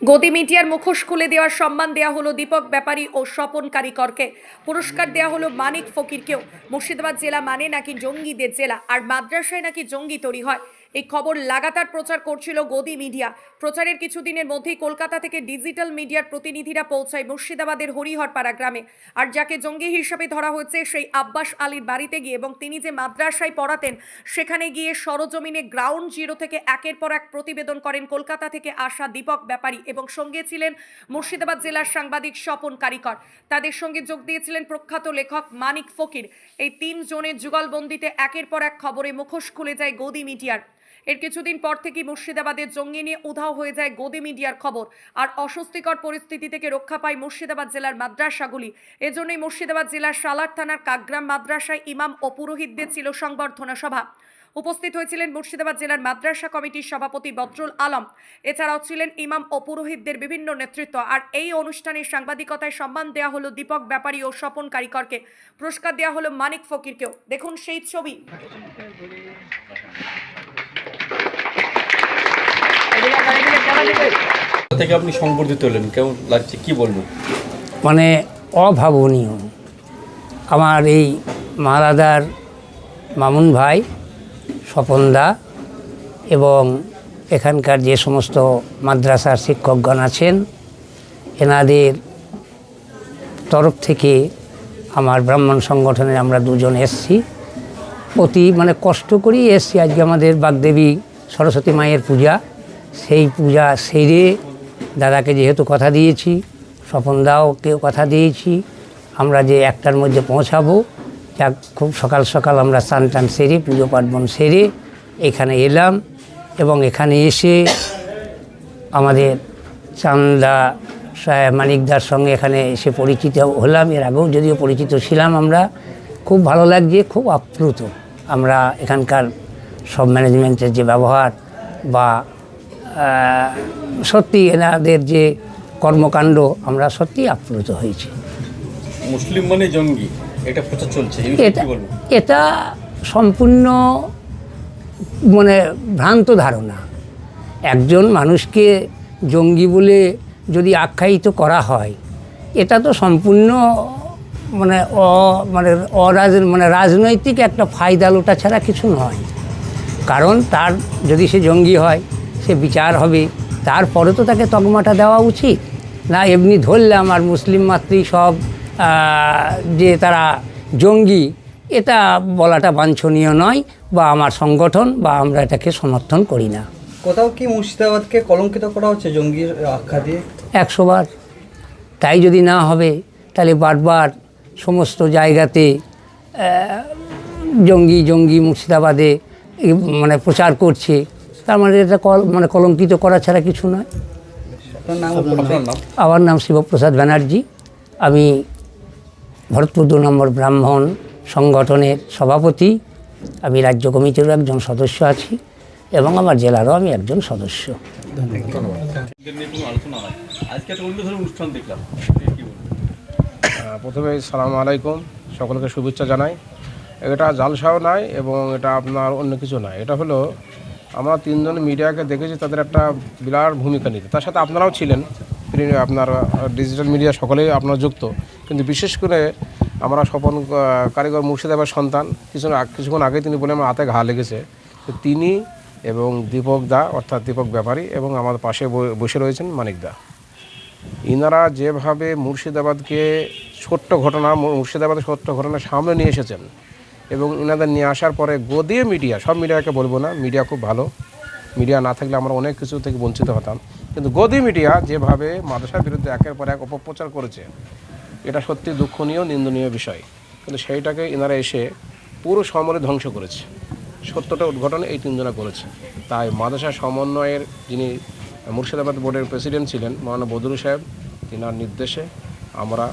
গদি মিডিয়ার মুখোশ খুলে দেওয়ার সম্মান দেওয়া হলো দীপক ব্যাপারী ও স্বপন কারিকরকে। পুরস্কার দেওয়া হলো মানিক ফকিরকেও। মুর্শিদাবাদ জেলা মানে নাকি জঙ্গিদের জেলা, আর মাদ্রাসায় নাকি জঙ্গি তৈরি হয়? এই খবর লাগাতার প্রচার করছিল গদি মিডিয়া। প্রচারের কিছুদিনের মধ্যেই কলকাতা থেকে ডিজিটাল মিডিয়ার প্রতিনিধিরা পৌঁছায় মুর্শিদাবাদের হরিহরপাড়া গ্রামে। আর যাকে জঙ্গি হিসাবে ধরা হয়েছে সেই আব্বাস আলীর বাড়িতে গিয়ে এবং তিনি যে মাদ্রাসায় পড়াতেন, সেখানে গিয়ে সরজমিনে গ্রাউন্ড জিরো থেকে একের পর এক প্রতিবেদন করেন কলকাতা থেকে আসা দীপক ব্যাপারী এবং সঙ্গে ছিলেন মুর্শিদাবাদ জেলার সাংবাদিক স্বপন কারিকর। তাদের সঙ্গে যোগ দিয়েছিলেন প্রখ্যাত লেখক মানিক ফকির। এই তিন জনের যুগলবন্দিতে একের পর এক খবরে মুখোশ খুলে যায় গদি মিডিয়ার। এর কিছুদিন পর থেকেই মুর্শিদাবাদের জঙ্গি নিয়ে উধাও হয়ে যায় গদি মিডিয়ার খবর। আর অস্বস্তিকর পরিস্থিতি থেকে রক্ষা পায় মুর্শিদাবাদ জেলার মাদ্রাসাগুলি। এজন্যই মুর্শিদাবাদ জেলার সালার থানার কাকগ্রাম মাদ্রাসায় ইমাম ও পুরোহিতদের ছিল সংবর্ধনা সভা। উপস্থিত হয়েছিলেন মুর্শিদাবাদ জেলার মাদ্রাসা কমিটির সভাপতি বদরুল আলম। এছাড়াও ছিলেন ইমাম ও পুরোহিতদের বিভিন্ন নেতৃত্ব। আর এই অনুষ্ঠানে সাংবাদিকতায় সম্মান দেওয়া হলো দীপক ব্যাপারী ও স্বপন কারিকরকে। পুরস্কার দেওয়া হলো মানিক ফকিরকেও। দেখুন সেই ছবি। থেকে আপনি সংবর্ধিত হলেন? কেমন লাগছে? কি মানে অভাবনীয়। আমার এই মালাদার মামুন ভাই স্বপনদা এবং এখানকার যে সমস্ত মাদ্রাসার শিক্ষকগণ আছেন, এনাদের তরফ থেকে আমার ব্রাহ্মণ সংগঠনে আমরা দুজন এসছি। অতি মানে কষ্ট করেই এসছি। আজকে আমাদের বাগদেবী সরস্বতী মায়ের পূজা। সেই পূজা সেরে দাদাকে যেহেতু কথা দিয়েছি স্বপনদাওকেও কথা দিয়েছি, আমরা যে একটার মধ্যে পৌঁছাবো, যাক, খুব সকাল সকাল আমরা স্নান টান সেরে, পুজো পার্বণ সেরে এখানে এলাম এবং এখানে এসে আমাদের চান্দা মানিকদার সঙ্গে এখানে এসে পরিচিত হলাম। এর আগেও যদিও পরিচিত ছিলাম আমরা। খুব ভালো লাগছে, খুব আপ্লুত। আমরা এখানকার সব ম্যানেজমেন্টের যে ব্যবহার বা সত্যি এনাদের যে কর্মকাণ্ড আমরা সত্যি আপ্লুত হয়েছি। মুসলিম মানে জঙ্গি এটা প্রচার চলছে এটা এটা সম্পূর্ণ মানে ভ্রান্ত ধারণা। একজন মানুষকে জঙ্গি বলে যদি আখ্যায়িত করা হয় এটা তো সম্পূর্ণ মানে অ মানে অরাজ মানে রাজনৈতিক একটা ফায়দা লোটা ছাড়া কিছু নয়। কারণ তার যদি সে জঙ্গি হয় সে বিচার হবে। তারপরে তো তাকে তকমাটা দেওয়া উচিত। না এমনি ধরলাম আর মুসলিম মাতৃ সব যে তারা জঙ্গি এটা বলাটা বাঞ্ছনীয় নয় বা আমার সংগঠন বা আমরা এটাকে সমর্থন করি না। কোথাও কি মুর্শিদাবাদকে কলঙ্কিত করা হচ্ছে জঙ্গির আখ্যা দিয়ে? একশো বার। তাই যদি না হবে তাহলে বারবার সমস্ত জায়গাতে জঙ্গি জঙ্গি মুর্শিদাবাদে মানে প্রচার করছে। তার মানে এটা কল মানে কলঙ্কিত করা ছাড়া কিছু নয়। আমার নাম শিবপ্রসাদ ব্যানার্জি। আমি ভরতপুর দু নম্বর ব্রাহ্মণ সংগঠনের সভাপতি। আমি রাজ্য কমিটিরও একজন সদস্য আছি এবং আমার জেলারও আমি একজন সদস্য। প্রথমে সালাম আলাইকুম সকলকে শুভেচ্ছা জানাই। এটা জালসাও নয় এবং এটা আপনার অন্য কিছু নয়। এটা হলো আমরা তিনজন মিডিয়াকে দেখেছি, তাদের একটা বিরাট ভূমিকা নিতে। তার সাথে আপনারাও ছিলেন আপনার ডিজিটাল মিডিয়া সকলেই আপনারা যুক্ত। কিন্তু বিশেষ করে আমরা স্বপন কারিগর মুর্শিদাবাদ সন্তান, কিছু কিছুক্ষণ আগে তিনি বলে আমার হাতে ঘা লেগেছে। তিনি এবং দীপক দা, অর্থাৎ দীপক ব্যাপারী এবং আমার পাশে বসে রয়েছেন মানিক দা। ইনারা যেভাবে মুর্শিদাবাদকে ছোট্ট ঘটনা মুর্শিদাবাদের ছোট্ট ঘটনা সামনে নিয়ে এসেছেন এবং ইনাদের নিয়ে আসার পরে গদিয়ে মিডিয়া, সব মিডিয়াকে বলব না, মিডিয়া খুব ভালো। মিডিয়া না থাকলে আমরা অনেক কিছু থেকে বঞ্চিত হতাম। কিন্তু গদি মিডিয়া যেভাবে মাদ্রাসার বিরুদ্ধে একের পর এক অপপ্রচার করেছে, এটা সত্যি দুঃখনীয়, নিন্দনীয় বিষয়। কিন্তু সেইটাকে ইনারা এসে পুরো সমরে ধ্বংস করেছে। সত্যটা উদ্ঘাটন এই তিনজনা করেছে। তাই মাদ্রাসা সমন্বয়ের যিনি মুর্শিদাবাদ বোর্ডের প্রেসিডেন্ট ছিলেন মৌলানা বদরু সাহেব তিনার নির্দেশে আমরা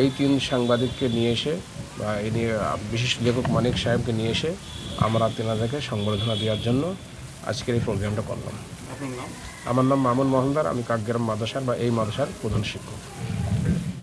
এই তিন সাংবাদিককে নিয়ে এসে বা এ নিয়ে বিশেষ লেখক মানিক সাহেবকে নিয়ে এসে আমরা তেনাদেরকে সংবর্ধনা দেওয়ার জন্য আজকের এই প্রোগ্রামটা করলাম। আমার নাম মামুন মহলদার আমি কাকগ্রাম মাদ্রাসার বা এই মাদ্রাসার প্রধান শিক্ষক।